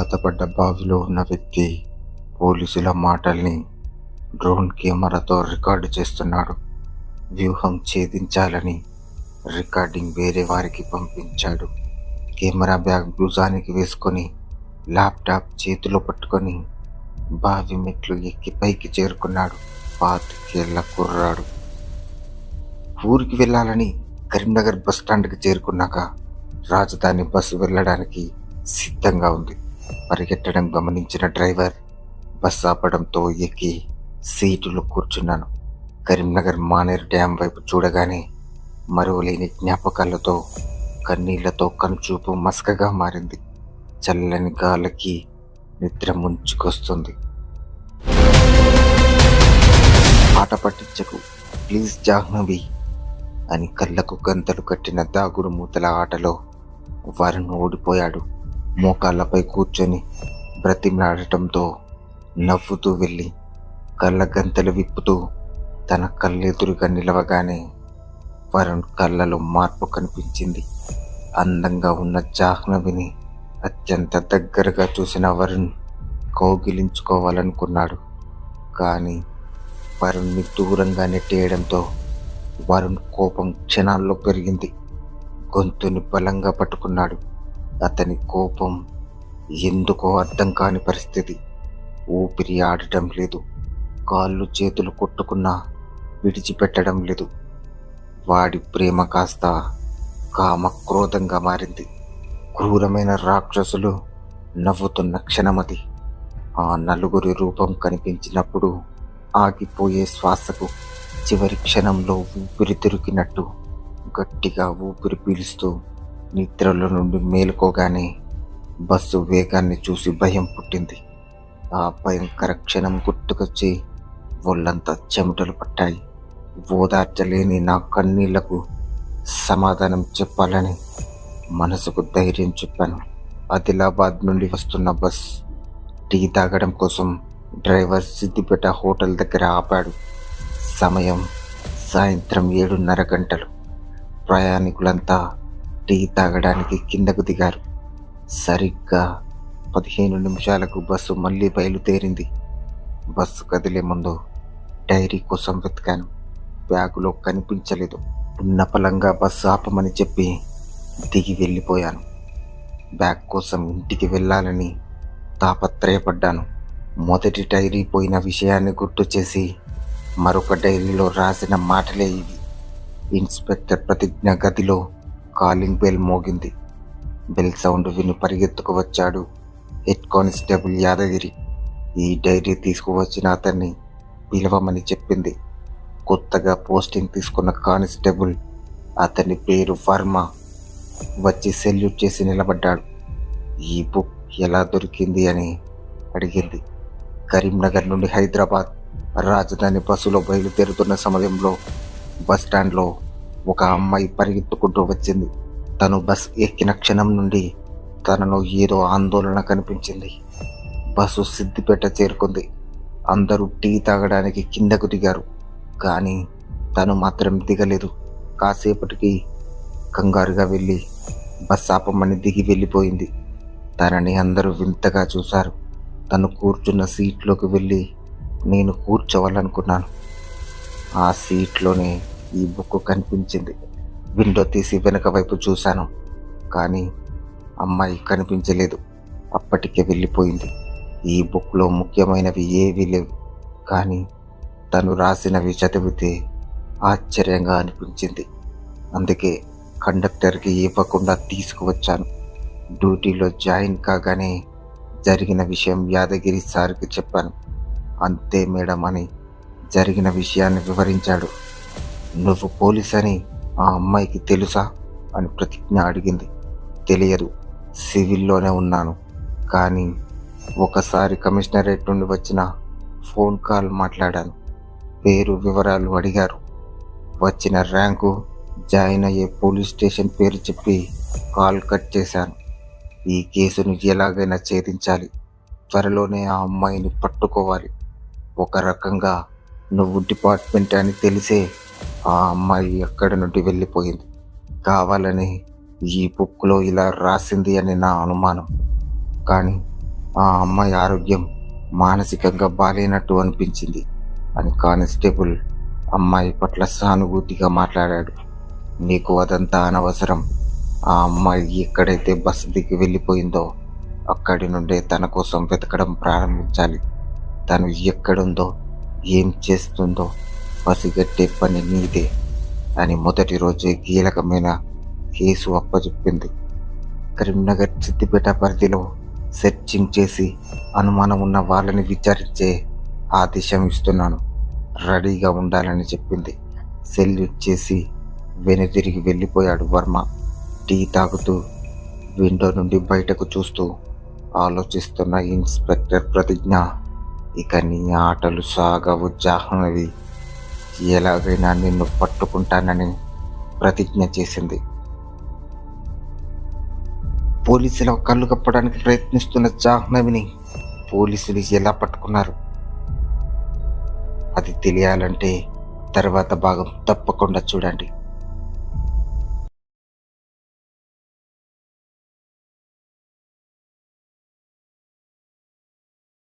పాతపడ్డ బావిలో ఉన్న వ్యక్తి పోలీసుల మాటల్ని డ్రోన్ కెమెరాతో రికార్డు చేస్తున్నాడు. వ్యూహం ఛేదించాలని రికార్డింగ్ వేరే వారికి పంపించాడు. కెమెరా బ్యాగ్ భుజానికి వేసుకొని ల్యాప్టాప్ చేతిలో పట్టుకొని బావి మెట్లు ఎక్కి పైకి చేరుకున్నాడు. పాతికేళ్ళ కుర్రాడు. ఊరికి వెళ్ళాలని కరీంనగర్ బస్ స్టాండ్కి చేరుకున్నాక రాజధాని బస్సు వెళ్ళడానికి సిద్ధంగా ఉంది. పరిగెట్టడం గమనించిన డ్రైవర్ బస్ ఆపడంతో ఎక్కి సీటులో కూర్చున్నాను. కరీంనగర్ మానేరు డ్యాం వైపు చూడగానే మరువలేని జ్ఞాపకాలతో కన్నీళ్ళతో కనుచూపు మసకగా మారింది. చల్లని గాలికి నిద్ర ముంచుకొస్తుంది. ఆట పట్టించకు ప్లీజ్ జాహ్నవి అని కళ్ళకు గంతలు కట్టిన దాగుడు మూతల ఆటలో వారిని ఓడిపోయాడు. మోకాళ్ళపై కూర్చొని బ్రతిమలాడటంతో నవ్వుతూ వెళ్ళి కళ్ళ గంతలు విప్పుతూ తన కళ్ళెదురుగా నిలవగానే వరుణ్ కళ్ళలో మార్పు కనిపించింది. అందంగా ఉన్న జాహ్నవిని అత్యంత దగ్గరగా చూసిన వరుణ్ కౌగిలించుకోవాలనుకున్నాడు. కానీ వరుణ్ని దూరంగా నెట్టేయడంతో వరుణ్ కోపం క్షణాల్లో పెరిగింది. గొంతుని బలంగా పట్టుకున్నాడు. అతని కోపం ఎందుకో అర్థం కాని పరిస్థితి. ఊపిరి ఆడటం లేదు. కాళ్ళు చేతులు కొట్టుకున్నా విడిచిపెట్టడం లేదు. వాడి ప్రేమ కాస్త కామ క్రోధంగా మారింది. క్రూరమైన రాక్షసులు నవ్వుతున్న క్షణమది. ఆ నలుగురి రూపం కనిపించినప్పుడు ఆగిపోయే శ్వాసకు చివరి క్షణంలో ఊపిరి దొరికినట్టు గట్టిగా ఊపిరి పీలుస్తూ నిద్రలో నుండి మేలుకోగానే బస్సు వేగాన్ని చూసి భయం పుట్టింది. ఆ భయంకర క్షణం గుర్తుకొచ్చి ఒళ్ళంతా చెమటలు పట్టాయి. ఓదార్చలేని నా కన్నీళ్ళకు సమాధానం చెప్పాలని మనసుకు ధైర్యం చెప్పాను. ఆదిలాబాద్ నుండి వస్తున్న బస్ టీ తాగడం కోసం డ్రైవర్ సిద్దిపేట హోటల్ దగ్గర ఆపాడు. సమయం సాయంత్రం ఏడున్నర గంటలు. ప్రయాణికులంతా టీ తాగడానికి కిందకు దిగారు. సరిగ్గా పదిహేను నిమిషాలకు బస్సు మళ్ళీ బయలుదేరింది. బస్సు కదిలే ముందు డైరీ కోసం వెతికాను. బ్యాగులో కనిపించలేదు. ఉన్న పలంగా బస్సు ఆపమని చెప్పి దిగి వెళ్ళిపోయాను. బ్యాగ్ కోసం ఇంటికి వెళ్ళాలని తాపత్రయపడ్డాను. మొదటి డైరీ పోయిన విషయాన్ని గుర్తు చేసి మరొక డైరీలో రాసిన మాటలే ఇవి. ఇన్స్పెక్టర్ ప్రతిజ్ఞ గదిలో కాలింగ్ బెల్ మోగింది. బెల్ సౌండ్ విని పరిగెత్తుకు వచ్చాడు హెడ్ కానిస్టేబుల్ యాదగిరి. ఈ డైరీ తీసుకువచ్చిన అతన్ని పిలవమని చెప్పింది. కొత్తగా పోస్టింగ్ తీసుకున్న కానిస్టేబుల్ అతని పేరు వర్మ వచ్చి సెల్యూట్ చేసి నిలబడ్డాడు. ఈ బుక్ ఎలా దొరికింది అని అడిగింది. కరీంనగర్ నుండి హైదరాబాద్ రాజధాని బస్సులో బయలుదేరుతున్న సమయంలో బస్టాండ్లో ఒక అమ్మాయి పరిగెత్తుకుంటూ వచ్చింది. తను బస్ ఎక్కిన క్షణం నుండి తనలో ఏదో ఆందోళన కనిపించింది. బస్సు సిద్దిపేట చేరుకుంది. అందరూ టీ తాగడానికి కిందకు దిగారు. కానీ తను మాత్రం దిగలేదు. కాసేపటికి కంగారుగా వెళ్ళి బస్ ఆపమని దిగి వెళ్ళిపోయింది. తనని అందరూ వింతగా చూశారు. తను కూర్చున్న సీట్లోకి వెళ్ళి నేను కూర్చోవాలనుకున్నాను. ఆ సీట్లోనే ఈ బుక్ కనిపించింది. విండో తీసి వెనుక వైపు చూశాను. కానీ అమ్మాయి కనిపించలేదు. అప్పటికే వెళ్ళిపోయింది. ఈ బుక్లో ముఖ్యమైనవి ఏవీ లేవు. కానీ తను రాసినవి చదివితే ఆశ్చర్యంగా అనిపించింది. అందుకే కండక్టర్కి ఇవ్వకుండా తీసుకువచ్చాను. డ్యూటీలో జాయిన్ కాగానే జరిగిన విషయం యాదగిరి సార్కి చెప్పాను. అంతే మేడం అని జరిగిన విషయాన్ని వివరించాడు. నువ్వు పోలీస్ అని ఆ అమ్మాయికి తెలుసా? అని ప్రతిజ్ఞ అడిగింది. తెలియదు. సివిల్లోనే ఉన్నాను. కానీ ఒకసారి కమిషనరేట్ నుండి వచ్చిన ఫోన్ కాల్ మాట్లాడాను. పేరు వివరాలు అడిగారు. వచ్చిన ర్యాంకు జాయిన్ అయ్యే పోలీస్ స్టేషన్ పేరు చెప్పి కాల్ కట్ చేశాను. ఈ కేసును ఎలాగైనా ఛేదించాలి. త్వరలోనే ఆ అమ్మాయిని పట్టుకోవాలి. ఒక రకంగా నువ్వు డిపార్ట్మెంట్ అని తెలిసే ఆ అమ్మాయి ఎక్కడి నుండి వెళ్ళిపోయింది? కావాలని ఈ బుక్లో ఇలా రాసింది అని నా అనుమానం. కానీ ఆ అమ్మాయి ఆరోగ్యం మానసికంగా బాలేనట్టు అనిపించింది అని కానిస్టేబుల్ అమ్మాయి పట్ల సానుభూతిగా మాట్లాడాడు. నీకు అదంతా అనవసరం. ఆ అమ్మాయి ఎక్కడైతే బస్సు దిగి వెళ్ళిపోయిందో అక్కడి నుండే తన కోసం వెతకడం ప్రారంభించాలి. తను ఎక్కడుందో ఏం చేస్తుందో పసిగట్టే పని నీదే అని మొదటి రోజే కీలకమైన కేసు అప్పచెప్పింది. కరీంనగర్ సిద్దిపేట పరిధిలో సెర్చింగ్ చేసి అనుమానం ఉన్న వాళ్ళని విచారించే ఆదేశం ఇస్తున్నాను. రెడీగా ఉండాలని చెప్పింది. సెల్ చేసి వెనుతిరిగి వెళ్ళిపోయాడు వర్మ. టీ తాగుతూ విండో నుండి బయటకు చూస్తూ ఆలోచిస్తున్న ఇన్స్పెక్టర్ ప్రతిజ్ఞ. ఇక నీ ఆటలు సాగవు జాహ్నవి. ఎలాగైనా నిన్ను పట్టుకుంటానని ప్రతిజ్ఞ చేసింది. పోలీసుల కళ్ళు కప్పడానికి ప్రయత్నిస్తున్న జాహ్నవిని పోలీసులు ఎలా పట్టుకున్నారు? అది తెలియాలంటే తర్వాత భాగం తప్పకుండా చూడండి.